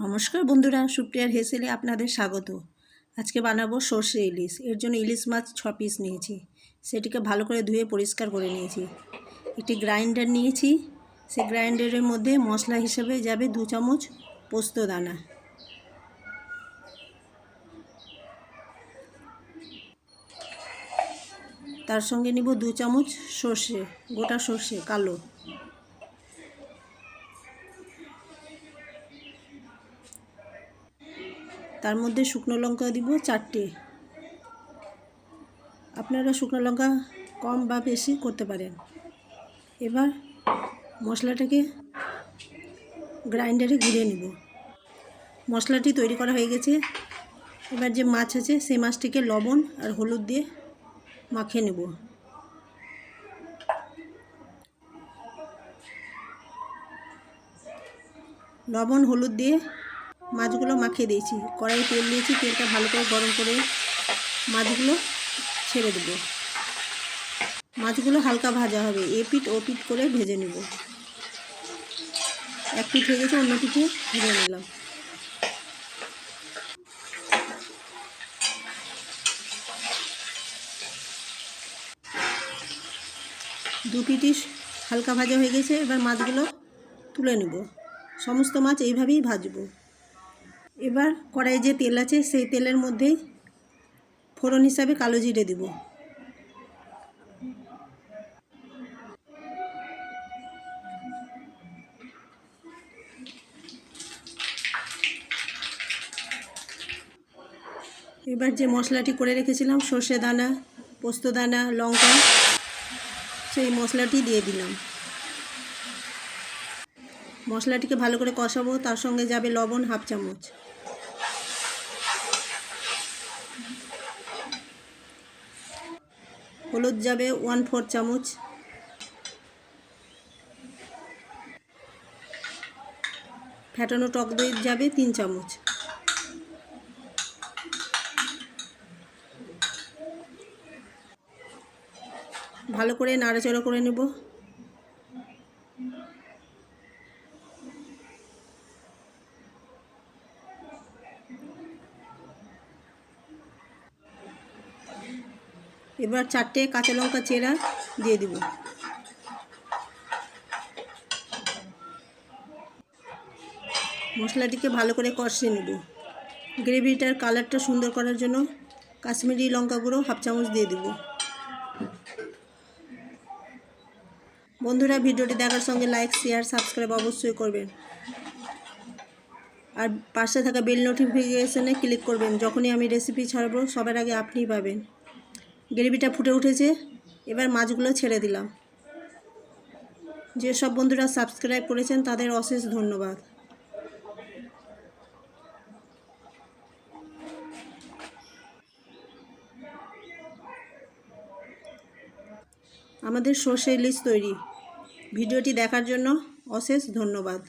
নমস্কার বন্ধুরা, সুপ্রিয়ার হেসেলে আপনাদের স্বাগত। আজকে বানাবো সর্ষে ইলিশ। এর জন্য ইলিশ মাছ ছ পিস নিয়েছি। সেটিকে ভালো করে ধুয়ে পরিষ্কার করে নিয়েছি। একটি গ্রাইন্ডার নিয়েছি। সেই গ্রাইন্ডারের মধ্যে মশলা হিসেবে যাবে দু চামচ পোস্ত দানা। তার সঙ্গে নিব দু চামচ সর্ষে, গোটা সর্ষে, কালো। তার মধ্যে শুকনো লঙ্কা দিব চারটে। আপনারা শুকনো লঙ্কা কম বা বেশি করতে পারেন। এবার মশলাটাকে গ্রাইন্ডারে ঘুরিয়ে নেব। মশলাটি তৈরি করা হয়ে গেছে। এবার যে মাছ আছে, সেই মাছটিকে লবণ আর হলুদ দিয়ে মাখিয়ে নেব। লবণ, হলুদ দিয়ে মাছগুলো মাখিয়ে দিয়েছি। কড়াই তেল দিয়েছি, তেলটা ভালো করে গরম করে মাছগুলো ছেড়ে দেবো। মাছগুলো হালকা ভাজা হবে এ পিঠ ও পিঠ করে ভেজে নেব। এক পিঠ হয়ে গেছে, অন্য পিঠে ভেজে নিলাম। দু পিটি হালকা ভাজা হয়ে গেছে, এবার মাছগুলো তুলে নেব। সমস্ত মাছ এইভাবেই ভাজবো। এবার কড়াইয়ে যে তেল আছে, সেই তেলের মধ্যেই ফোড়ন হিসাবে কালো জিরে দেব। এবার যে মশলাটি করে রেখেছিলাম, সর্ষে দানা, পোস্ত দানা, লঙ্কা, সেই মশলাটি দিয়ে দিলাম। মশলাটিকে ভালো করে কষাবো, তার সঙ্গে যাবে লবণ হাফ চামচ। হলুদ যাবে ওয়ান ফোর চামচ। ফ্যাটানো টক দই যাবে তিন চামচ। ভালো করে নাড়াচাড়া করে নেব। এবার চারটে কাঁচা লঙ্কা চেরা দিয়ে দিব। মশলাটিকে ভালো করে কষিয়ে নেব। গ্রেভিটার কালারটা সুন্দর করার জন্য কাশ্মীরি লঙ্কা গুঁড়ো হাফ চামচ দিয়ে দেব। বন্ধুরা, ভিডিওটি দেখার সঙ্গে লাইক, শেয়ার, সাবস্ক্রাইব অবশ্যই করবেন। আর পাশে থাকা বেল নোটিফিকেশনে ক্লিক করবেন, যখনই আমি রেসিপি ছাড়বো, সবার আগে আপনিই পাবেন। গ্রেভিটা ফুটে উঠেছে। এবার মাছগুলো ছেড়ে দিলাম। যেসব বন্ধুরা সাবস্ক্রাইব করেছেন, তাদের অশেষ ধন্যবাদ। আমাদের সর্ষে ইলিশ তৈরি। ভিডিওটি দেখার জন্য অশেষ ধন্যবাদ।